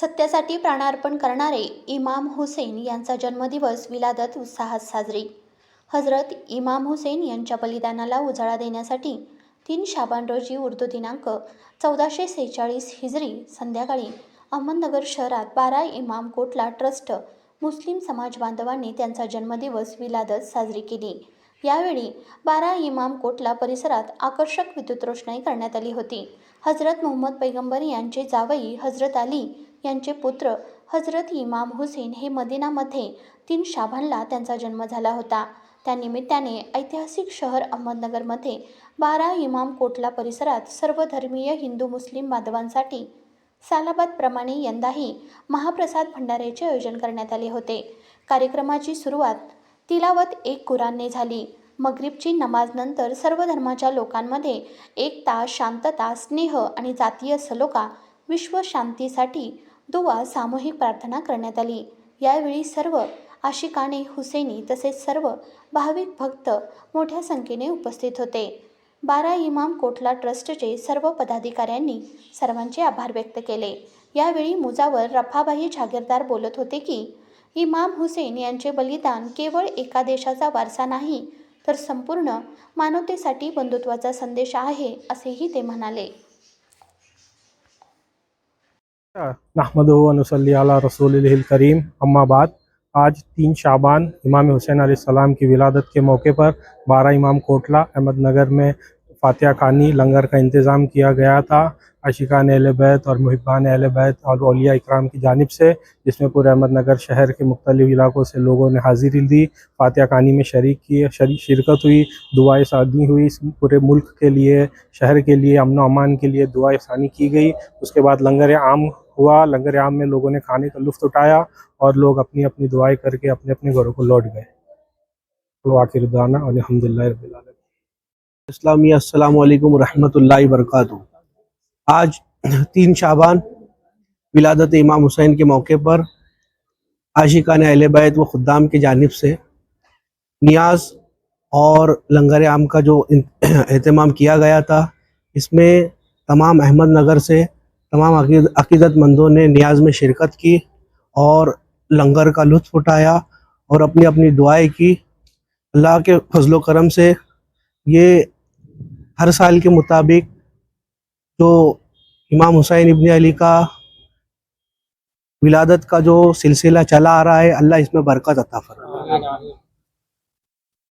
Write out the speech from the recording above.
सत्यासाठी प्राणार्पण करणारे इमाम हुसेन यांचा जन्मदिवस विलादत उत्साहात साजरी. हजरत इमाम हुसेन यांच्या बलिदानाला उजाळा देण्यासाठी तीन शाबान रोजी उर्दू दिनांक चौदाशे सेहेचाळीस हिजरी संध्याकाळी अहमदनगर शहरात बारा इमाम कोटला ट्रस्ट मुस्लिम समाज बांधवांनी त्यांचा जन्मदिवस विलादत साजरी केली. यावेळी बारा इमाम कोटला परिसरात आकर्षक विद्युत रोषणाई करण्यात आली होती. हजरत मोहम्मद पैगंबर यांचे जावई हजरत अली यांचे पुत्र हजरत इमाम हुसेन हे मदिनामध्ये तीन शाबानला त्यांचा जन्म झाला होता. त्यानिमित्ताने ऐतिहासिक शहर अहमदनगरमध्ये बारा इमाम कोटला परिसरात सर्वधर्मीय हिंदू मुस्लिम बांधवांसाठी सालाबादप्रमाणे यंदाही महाप्रसाद भंडाऱ्याचे आयोजन करण्यात आले होते. कार्यक्रमाची सुरुवात तिलावत एक कुरानने झाली. मगरीबची नमाजनंतर सर्व धर्माच्या लोकांमध्ये एकता शांतता स्नेह आणि जातीय सलोखा विश्व शांतीसाठी दुवा सामूहिक प्रार्थना करण्यात आली. यावेळी सर्व आशिकाने हुसेनी तसेच सर्व भाविक भक्त मोठ्या संख्येने उपस्थित होते. बारा इमाम कोटला ट्रस्टचे सर्व पदाधिकाऱ्यांनी सर्वांचे आभार व्यक्त केले. यावेळी मुजावर रफाबाई जागीरदार बोलत होते की इमाम हुसेन यांचे बलिदान केवळ एका देशाचा वारसा नाही तर संपूर्ण मानवतेसाठी बंधुत्वाचा संदेश आहे असेही ते म्हणाले. نحمد صلی علی رسول الکریم کریم اما بعد، آج تین شعبان امام حسین علیہ السلام کی ولادت کے موقع پر بارہ امام کوٹلا احمد نگر میں فاتحہ کانی لنگر کا انتظام کیا گیا تھا۔ عشقان اہل بیت اور محبان اہل بیت اور اولیاء اکرام کی جانب سے، جس میں پورے احمد نگر شہر کے مختلف علاقوں سے لوگوں نے حاضری دی فاتحہ کانی میں شریک کی شرکت ہوئی، دعائیں ثانی ہوئی۔ پورے ملک کے لیے، شہر کے لیے، امن و امان کے لیے دعائیں ثانی کی گئی۔ اس کے بعد لنگر عام ہوا، لنگر عام میں لوگوں نے کھانے کا لطف اٹھایا اور لوگ اپنی اپنی دعائیں کر کے اپنے اپنے گھروں کو لوٹ گئے۔ واقع دانہ الحمد للہ رب العالمین۔ اسلامی السلام علیکم ورحمۃ اللہ وبرکاتہ۔ آج تین شعبان ولادت امام حسین کے موقع پر عاشقان اہل بیت و خدام کی جانب سے نیاز اور لنگر عام کا جو اہتمام کیا گیا تھا، اس میں تمام احمد نگر سے تمام عقیدت مندوں نے نیاز میں شرکت کی اور لنگر کا لطف اٹھایا اور اپنی اپنی دعائیں کی۔ اللہ کے فضل و کرم سے یہ ہر سال کے مطابق جو امام حسین ابن علی کا ولادت کا جو سلسلہ چلا آ رہا ہے، اللہ اس میں برکت عطا فرمائے۔